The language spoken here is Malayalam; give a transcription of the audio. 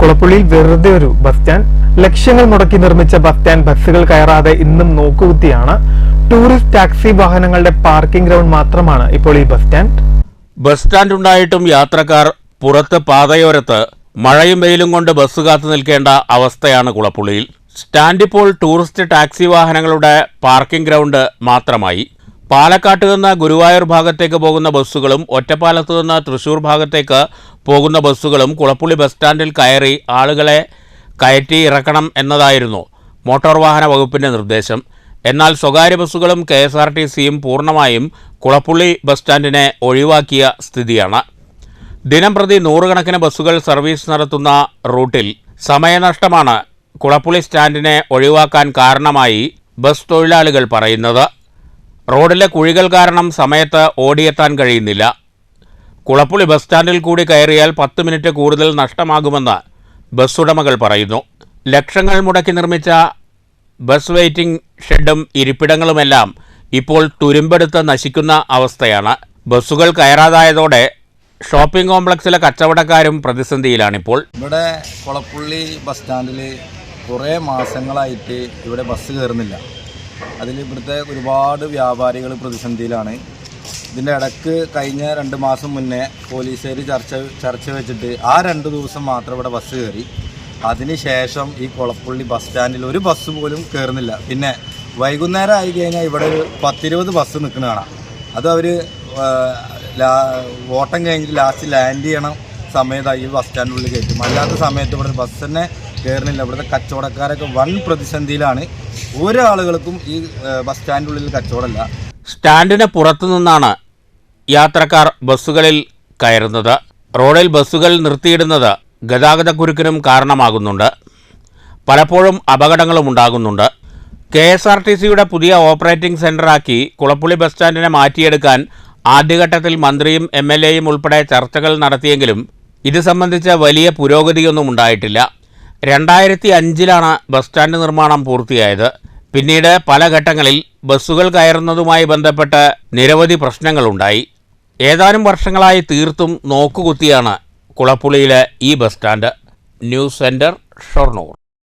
കുളപ്പുള്ളിയിൽ വെറുതെ ഒരു ബസ് സ്റ്റാൻഡ് ലക്ഷങ്ങൾ മുടക്കി നിർമ്മിച്ച ബസ് സ്റ്റാൻഡ് ബസ്സുകൾ കയറാതെ ഇന്നും നോക്കുകുത്തിയാണ്. ടൂറിസ്റ്റ് ടാക്സി വാഹനങ്ങളുടെ പാർക്കിംഗ് ഗ്രൗണ്ട് മാത്രമാണ് ഇപ്പോൾ ഈ ബസ് സ്റ്റാൻഡ് ബസ് സ്റ്റാൻഡ് ഉണ്ടായിട്ടും യാത്രക്കാർ പുറത്ത് പാതയോരത്ത് മഴയും വെയിലും കൊണ്ട് ബസ് കാത്തു നിൽക്കേണ്ട അവസ്ഥയാണ് കുളപ്പുള്ളിയിൽ. സ്റ്റാൻഡ് ഇപ്പോൾ ടൂറിസ്റ്റ് ടാക്സി വാഹനങ്ങളുടെ പാർക്കിംഗ് ഗ്രൗണ്ട് മാത്രമായി. പാലക്കാട്ട് നിന്ന് ഗുരുവായൂർ ഭാഗത്തേക്ക് പോകുന്ന ബസ്സുകളും ഒറ്റപ്പാലത്ത് നിന്ന് തൃശൂർ ഭാഗത്തേക്ക് പോകുന്ന ബസ്സുകളും കുളപ്പുള്ളി ബസ് സ്റ്റാൻഡിൽ കയറി ആളുകളെ കയറ്റി ഇറക്കണം എന്നതായിരുന്നു മോട്ടോർ വാഹന വകുപ്പിന്റെ നിർദ്ദേശം. എന്നാൽ സ്വകാര്യ ബസ്സുകളും കെ എസ് ആർ ടി സിയും പൂർണമായും കുളപ്പുള്ളി ബസ് സ്റ്റാൻഡിനെ ഒഴിവാക്കിയ സ്ഥിതിയാണ്. ദിനം പ്രതി നൂറുകണക്കിന് ബസ്സുകൾ സർവീസ് നടത്തുന്ന റൂട്ടിൽ സമയനഷ്ടമാണ് കുളപ്പുള്ളി സ്റ്റാൻഡിനെ ഒഴിവാക്കാൻ കാരണമായി ബസ് തൊഴിലാളികൾ പറയുന്നത്. റോഡിലെ കുഴികൾ കാരണം സമയത്ത് ഓടിയെത്താൻ കഴിയുന്നില്ല. കുളപ്പുള്ളി ബസ് സ്റ്റാൻഡിൽ കൂടി കയറിയാൽ പത്ത് മിനിറ്റ് കൂടുതൽ നഷ്ടമാകുമെന്ന് ബസ് ഉടമകൾ പറയുന്നു. ലക്ഷങ്ങൾ മുടക്കി നിർമ്മിച്ച ബസ് വെയിറ്റിംഗ് ഷെഡും ഇരിപ്പിടങ്ങളുമെല്ലാം ഇപ്പോൾ തുരുമ്പെടുത്ത് നശിക്കുന്ന അവസ്ഥയാണ്. ബസ്സുകൾ കയറാതായതോടെ ഷോപ്പിംഗ് കോംപ്ലക്സിലെ കച്ചവടക്കാരും പ്രതിസന്ധിയിലാണിപ്പോൾ. ഇവിടെ കുളപ്പുള്ളി ബസ് സ്റ്റാൻഡിൽ കുറേ മാസങ്ങളായിട്ട് ഇവിടെ ബസ് കയറുന്നില്ല. അതിൽ ഇവിടുത്തെ ഒരുപാട് വ്യാപാരികൾ പ്രതിസന്ധിയിലാണ്. ഇതിന്റെ ഇടയ്ക്ക് കഴിഞ്ഞ രണ്ട് മാസം മുന്നേ പോലീസുകാർ ചർച്ച ചർച്ച വെച്ചിട്ട് ആ രണ്ട് ദിവസം മാത്രം ഇവിടെ ബസ് കയറി അതിനുശേഷം ഈ കുളപ്പുള്ളി ബസ് സ്റ്റാൻഡിൽ ഒരു ബസ് പോലും കയറുന്നില്ല പിന്നെ വൈകുന്നേരം ആയി കഴിഞ്ഞാൽ ഇവിടെ ഒരു പത്തിരുപത് ബസ് നിൽക്കുന്ന കാണാം. അത് അവർ ഓട്ടം കഴിഞ്ഞിട്ട് ലാസ്റ്റ് ലാൻഡ് ചെയ്യണം സമയത്തായി ഈ ബസ് സ്റ്റാൻഡിനുള്ളിൽ കയറ്റും. അല്ലാത്ത സമയത്ത് ഇവിടെ ബസ് തന്നെ കയറുന്നില്ല ഇവിടുത്തെ കച്ചവടക്കാരൊക്കെ വൻ പ്രതിസന്ധിയിലാണ്. ഓരോ ആളുകൾക്കും ഈ ബസ് സ്റ്റാൻഡിനുള്ളിൽ കച്ചവടമല്ല. സ്റ്റാൻഡിന് പുറത്തു നിന്നാണ് യാത്രക്കാർ ബസ്സുകളിൽ കയറുന്നത്. റോഡിൽ ബസ്സുകൾ നിർത്തിയിടുന്നത് ഗതാഗതക്കുരുക്കിനും കാരണമാകുന്നുണ്ട്. പലപ്പോഴും അപകടങ്ങളും ഉണ്ടാകുന്നുണ്ട്. കെ എസ് ആർ ടി സിയുടെ പുതിയ ഓപ്പറേറ്റിംഗ് സെന്ററാക്കി കുളപ്പുള്ളി ബസ് സ്റ്റാൻഡിനെ മാറ്റിയെടുക്കാൻ ആദ്യഘട്ടത്തിൽ മന്ത്രിയും എം എൽ എയും ഉൾപ്പെടെ ചർച്ചകൾ നടത്തിയെങ്കിലും ഇത് സംബന്ധിച്ച വലിയ പുരോഗതിയൊന്നും ഉണ്ടായിട്ടില്ല. രണ്ടായിരത്തി അഞ്ചിലാണ് ബസ് സ്റ്റാൻഡ് നിർമ്മാണം പൂർത്തിയായത്. പിന്നീട് പല ഘട്ടങ്ങളിൽ ബസ്സുകൾ കയറുന്നതുമായി ബന്ധപ്പെട്ട് നിരവധി പ്രശ്നങ്ങളുണ്ടായി. ഏതാനും വർഷങ്ങളായി തീർത്തും നോക്കുകുത്തിയാണ് കുളപ്പുളിയിലെ ഈ bus stand. News centre Shoranur.